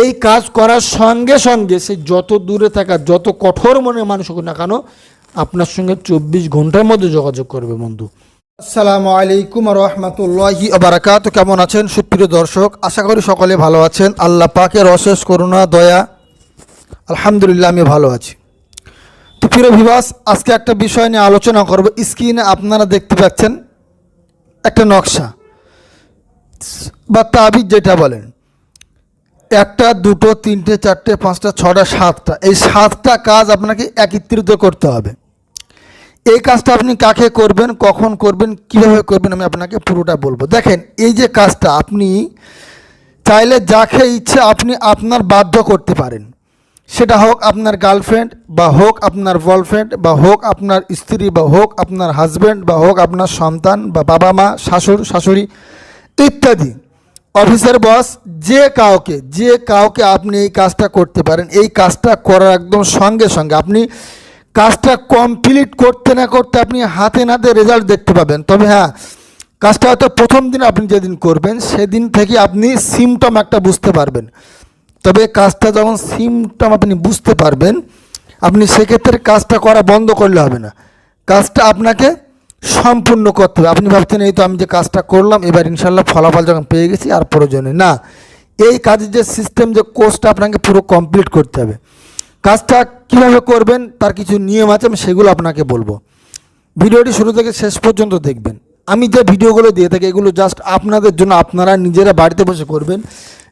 এই কাজ করার সঙ্গে সঙ্গে সে যত দূরে থাকা যত কঠোর মনে মানুষ হোক না কেন, আপনার সঙ্গে চব্বিশ ঘণ্টার মধ্যে যোগাযোগ করবে বন্ধু। আসসালামু আলাইকুম রহমতুল্লাহি বারাকাত কেমন আছেন? সুপ্রিয় দর্শক, আশা করি সকলে ভালো আছেন। আল্লাহ পাকের অশেষ করুণা, দয়া, আলহামদুলিল্লাহ আমি ভালো আছি। তো প্রিয় আজকে একটা বিষয় নিয়ে আলোচনা করব। স্ক্রিনে আপনারা দেখতে পাচ্ছেন একটা নকশা, বা তাবিজ যেটা বলেন। একটা, দুটো, তিনটে, চারটে, পাঁচটা, ছটা, সাতটা। এই সাতটা কাজ আপনাকে একত্রিত করতে হবে। এই কাজটা আপনি কাকে করবেন, কখন করবেন, কীভাবে করবেন, আমি আপনাকে পুরোটা বলব। দেখেন, এই যে কাজটা আপনি চাইলে যাকে ইচ্ছে আপনি আপনার বাধ্য করতে পারেন। সেটা হোক আপনার গার্লফ্রেন্ড বা হোক আপনার বয়ফ্রেন্ড বা হোক আপনার স্ত্রী বা হোক আপনার হাজব্যান্ড বা হোক আপনার সন্তান বা বাবা মা, শাশুড়, শাশুড়ি ইত্যাদি। অফিসের বস, যে কাউকে যে কাউকে আপনি এই কাজটা করতে পারেন, এই কাজটা করার একদম সঙ্গে সঙ্গে। আপনি কাজটা কমপ্লিট করতে না করতে আপনি হাতে নাতে রেজাল্ট দেখতে পাবেন। তবে হ্যাঁ কাজটা হয়তো প্রথম দিন আপনি যেদিন করবেন, সেদিন থেকে আপনি সিমটম একটা বুঝতে পারবেন। তবে কাজটা যখন সিমটম আপনি বুঝতে পারবেন, আপনি সেক্ষেত্রে কাজটা করা বন্ধ করলে হবে না। কাজটা আপনাকে সম্পূর্ণ করতে হবে। আপনি ভাবছেন, এই তো আমি যে কাজটা করলাম, এবার ইনশাল্লাহ ফলাফল যখন পেয়ে গেছি, আর প্রয়োজনে না। এই কাজের যে সিস্টেম যে কোর্সটা আপনাকে পুরো কমপ্লিট করতে হবে। কাজটা কীভাবে করবেন, তার কিছু নিয়ম আছে, আমি সেগুলো আপনাকে বলব। ভিডিওটি শুরু থেকে শেষ পর্যন্ত দেখবেন। আমি যে ভিডিওগুলো দিয়ে থাকি, এগুলো জাস্ট আপনাদের জন্য, আপনারা নিজেরা বাড়িতে বসে করবেন।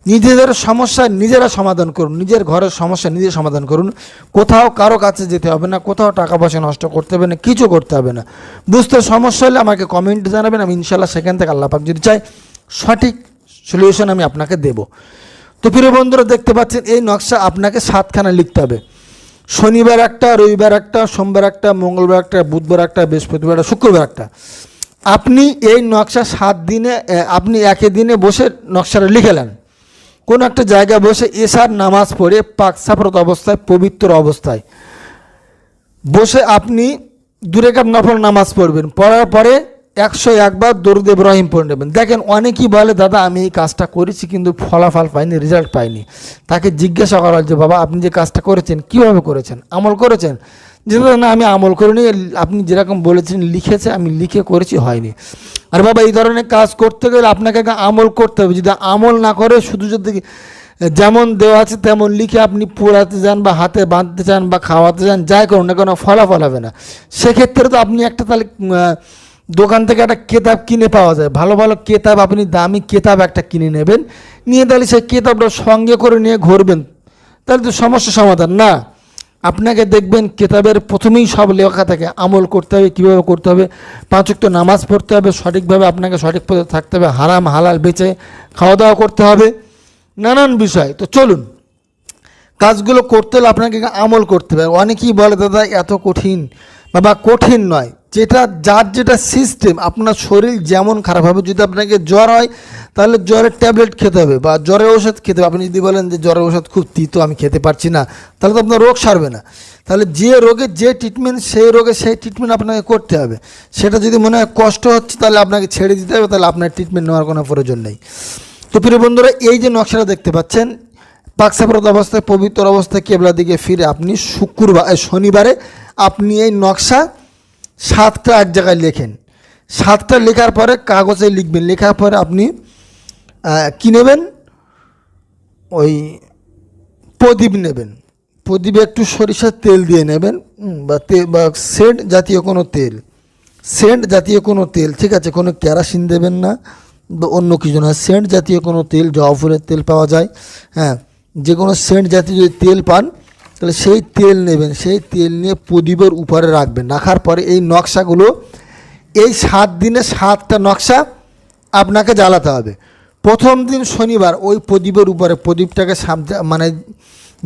নিজেদের সমস্যা নিজেরা সমাধান করুন, নিজের ঘরের সমস্যা নিজে সমাধান করুন। কোথাও কারও কাছে যেতে হবে না, কোথাও টাকা পয়সা নষ্ট করতে হবে না, কিছু করতে হবে না। বুঝতে সমস্যা হলে আমাকে কমেন্ট জানাবেন, আমি ইনশাল্লাহ সেখান থেকে আল্লাহ পাক যদি চাই সঠিক সলিউশন আমি আপনাকে দেব। তো প্রিয় বন্ধুরা, দেখতে পাচ্ছেন, এই নকশা আপনাকে সাতখানা লিখতে হবে। শনিবার একটা, রবিবার একটা, সোমবার একটা, মঙ্গলবার একটা, বুধবার একটা, বৃহস্পতিবার একটা, শুক্রবার একটা। আপনি এই নকশা সাত দিনে আপনি একে দিনে বসে নকশাটা লিখেলেন কোনো একটা জায়গায় বসে এশার নামাজ পড়ে পাক সাফরত অবস্থায়, পবিত্র অবস্থায়। বসে আপনি দূরে কাপ নফল নামাজ পড়বেন, পড়ার পরে একশো একবার দরুদ ইব্রাহিম পড়ে নেবেন। দেখেন অনেকেই বলে, দাদা, আমি এই কাজটা করেছি কিন্তু ফলাফল পাইনি রেজাল্ট পাইনি। তাকে জিজ্ঞাসা করা যে, বাবা, আপনি যে কাজটা করেছেন, কীভাবে করেছেন? আমল করেছেন? যে না, আমি আমল করিনি, আপনি যেরকম বলেছেন, লিখেছে, আমি লিখে করেছি, হয়নি। আর বাবা, এই ধরনের কাজ করতে গেলে আপনাকে আমল করতে হবে। যদি আমল না করে, শুধু যদি যেমন দেওয়া আছে তেমন লিখে আপনি পোড়াতে যান বা হাতে বাঁধতে চান বা খাওয়াতে যান যাই করুন না কোনো, ফলাফল হবে না। সেক্ষেত্রে তো আপনি একটা তাহলে দোকান থেকে একটা কেতাব কিনে পাওয়া যায়। ভালো ভালো কেতাব, আপনি দামি কেতাব একটা কিনে নেবেন। নিয়ে তাহলে সেই কেতাবটা সঙ্গে করে নিয়ে ঘুরবেন। তাহলে তো সমস্যা সমাধান, না? আপনাকে দেখবেন কেতাবের প্রথমেই সব লেখা থাকে, আমল করতে হবে, কীভাবে করতে হবে পাঁচক্ত নামাজ পড়তে হবে, সঠিকভাবে আপনাকে সঠিক পথে থাকতে হবে, হারাম, হালাল বেঁচে খাওয়া দাওয়া করতে হবে, নানান বিষয়। তো চলুন, কাজগুলো করতে হলে আপনাকে আমল করতে হবে। অনেকেই বলে, দাদা, এত কঠিন। বাবা, কঠিন নয়। যেটা, যার যেটা সিস্টেম আপনার শরীর যেমন খারাপ হবে, যদি আপনাকে জ্বর হয়, তাহলে জ্বরের ট্যাবলেট খেতে হবে বা জ্বরের ওষুধ খেতে হবে। আপনি যদি বলেন যে জ্বরের ওষুধ খুব তিতো, আমি খেতে পারছি না, তাহলে তো আপনার রোগ সারবে না। তাহলে যে রোগে যে ট্রিটমেন্ট সেই রোগে সেই ট্রিটমেন্ট আপনাকে করতে হবে। সেটা যদি মনে হয় কষ্ট হচ্ছে, তাহলে আপনাকে ছেড়ে দিতে হবে, তাহলে আপনার ট্রিটমেন্ট নেওয়ার কোনো প্রয়োজন নেই। তো প্রিয় বন্ধুরা, এই যে নকশাটা দেখতে পাচ্ছেন, পাকসাপ্রত অবস্থায়, পবিত্র অবস্থায় কেবলা দিকে ফিরে আপনি শুক্রবার শনিবারে আপনি এই নকশা সাতটা এক জায়গায় লেখেন। সাতটা লেখার পরে কাগজে লিখবেন। লেখার পরে আপনি কি নেবেন? ওই প্রদীপ নেবেন। প্রদীপে একটু সরিষার তেল দিয়ে নেবেন বা তেল বা সেন্ট জাতীয় কোনো তেল। সেন্ট জাতীয় কোনো তেল, ঠিক আছে, কোনো কেরাসিন দেবেন না, বা অন্য কিছু না। সেন্ট জাতীয় কোনো তেল, জবা ফুলের তেল পাওয়া যায় হ্যাঁ। যে কোনো সেন্ট জাতীয় যদি তেল পান তাহলে সেই তেল নেবেন, সেই তেল নিয়ে প্রদীপের উপরে রাখবেন। রাখার পরে এই নকশাগুলো, এই সাত দিনে সাতটা নকশা আপনাকে জ্বালাতে হবে। প্রথম দিন শনিবার ওই প্রদীপের উপরে, প্রদীপটাকে সাবধা- মানে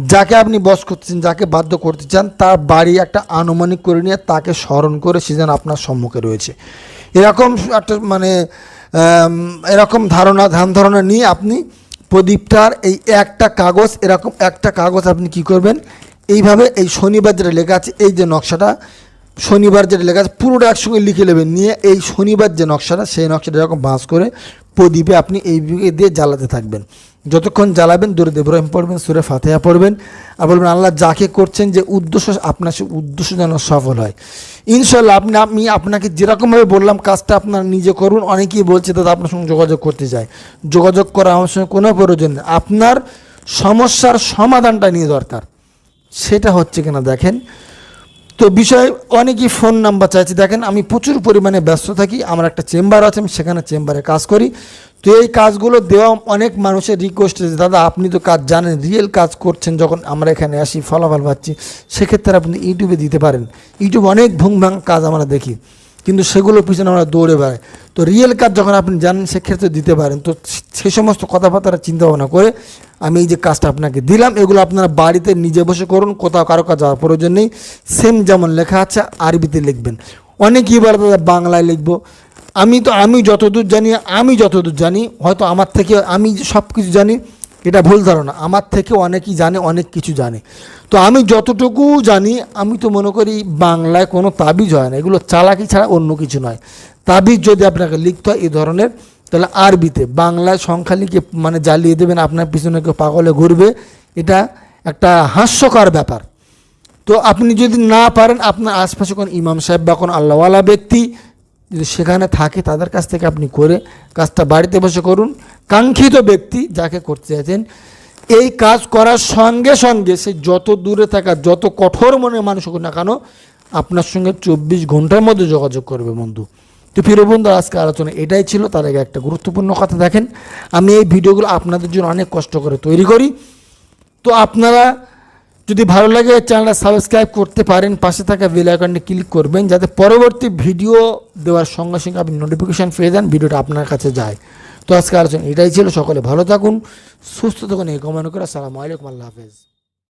যাকে আপনি বস করতেছেন, যাকে বাধ্য করতে চান, তার বাড়ি একটা আনুমানিক করে নিয়ে তাকে স্মরণ করে সে যেন আপনার সম্মুখে রয়েছে। এরকম একটা মানে এরকম ধারণা ধ্যান ধারণা নিয়ে আপনি প্রদীপটার এই একটা কাগজ, এরকম একটা কাগজ আপনি কি করবেন? এইভাবে এই শনিবার যেটা লেখা আছে, এই যে নকশাটা, শনিবার যেটা লেখা আছে, পুরোটা একসঙ্গে লিখে নেবেন। নিয়ে এই শনিবার যে নকশাটা, সেই নকশাটা এরকম বাঁশ করে প্রদীপে আপনি এই দিয়ে জ্বালাতে থাকবেন। যতক্ষণ জ্বালাবেন, দূরে ইব্রাহিম পড়বেন, সুরে ফাতেহা পড়বেন। আর বলবেন, আল্লাহ যাকে করছেন, যে উদ্দেশ্য, আপনার সে উদ্দেশ্য যেন সফল হয়। ইনশাল্লাহ আপনি, আমি আপনাকে যেরকমভাবে বললাম, কাজটা আপনার নিজে করুন। অনেকেই বলছে, দাদা, আপনার সঙ্গে যোগাযোগ করতে চায় যোগাযোগ করা আমার সঙ্গে কোনো প্রয়োজন নেই। আপনার সমস্যার সমাধানটা নিয়ে দরকার। সেটা হচ্ছে কিনা দেখেন। তো বিষয়, অনেকেই ফোন নাম্বার চাইছে। দেখেন, আমি প্রচুর পরিমাণে ব্যস্ত থাকি, আমার একটা চেম্বার আছে, আমি সেখানে চেম্বারে কাজ করি। তো এই কাজগুলো দেওয়া অনেক মানুষের রিকোয়েস্ট আছে দাদা, আপনি তো কাজ জানেন রিয়েল কাজ করছেন, যখন আমরা এখানে আসি, ফলাফল পাচ্ছি। সেক্ষেত্রে আপনি ইউটিউবে দিতে পারেন। ইউটিউব অনেক ভুং ভাং কাজ আমরা দেখি। কিন্তু সেগুলোর পিছনে আমরা দৌড়ে বেড়াই। তো রিয়েল কাজ যখন আপনি জানেন, সেক্ষেত্রে দিতে পারেন। তো সে সমস্ত কথাবার্তা চিন্তা ভাবনা করে আমি এই যে কাজটা আপনাকে দিলাম, এগুলো আপনারা বাড়িতে নিজে বসে করুন, কোথাও কারও কাজ যাওয়ার প্রয়োজন নেই। সেম যেমন লেখা আছে, আরবিতে লিখবেন। অনেকেই বলে দাদা, বাংলায় লিখব। আমি তো, আমি যতদূর জানি, আমি যতদূর জানি, হয়তো আমার থেকে আমি সব কিছু জানি এটা ভুল ধারণা। আমার থেকে অনেকেই জানে, অনেক কিছু জানে। তো আমি যতটুকু জানি, আমি তো মনে করি বাংলায় কোনো তাবিজ হয় না। এগুলো চালাকি ছাড়া অন্য কিছু নয়। তাবিজ যদি আপনাকে লিখতে হয় এই ধরনের, তাহলে আরবিতে, বাংলায় সংখ্যা লিখে মানে জ্বালিয়ে দেবেন, আপনার পিছনে কেউ পাগলে ঘুরবে, এটা একটা হাস্যকর ব্যাপার। তো আপনি যদি না পারেন, আপনার আশপাশে কোনো ইমাম সাহেব বা কোনো আল্লাহওয়ালা ব্যক্তি যদি সেখানে থাকে তাদের কাছ থেকে আপনি করে কাজটা বাড়িতে বসে করুন। কাঙ্ক্ষিত ব্যক্তি যাকে করতে চাইছেন, এই কাজ করার সঙ্গে সঙ্গে সে যত দূরে থাকা, যত কঠোর মনের মানুষ হোক না কেন, আপনার সঙ্গে চব্বিশ ঘণ্টার মধ্যে যোগাযোগ করবে বন্ধু। তো প্রিয় বন্ধু আজকে আলোচনা এটাই ছিল। তার আগে একটা গুরুত্বপূর্ণ কথা দেখেন। আমি এই ভিডিওগুলো আপনাদের জন্য অনেক কষ্ট করে তৈরি করি। তো আপনারা যদি ভালো লাগে চ্যানেলটা সাবস্ক্রাইব করতে পারেন, পাশে থাকা বেল আইকনটি ক্লিক করবেন, যাতে পরবর্তী ভিডিও দেওয়ার সঙ্গে সঙ্গে আপনি নোটিফিকেশান পেয়ে যান, ভিডিওটা আপনার কাছে যায়। তো আজকে আলোচনা এটাই ছিল, সকলে ভালো থাকুন, সুস্থ থাকুন, এই কমেন্ট করে, আসসালামু আলাইকুম, আল্লাহ হাফেজ।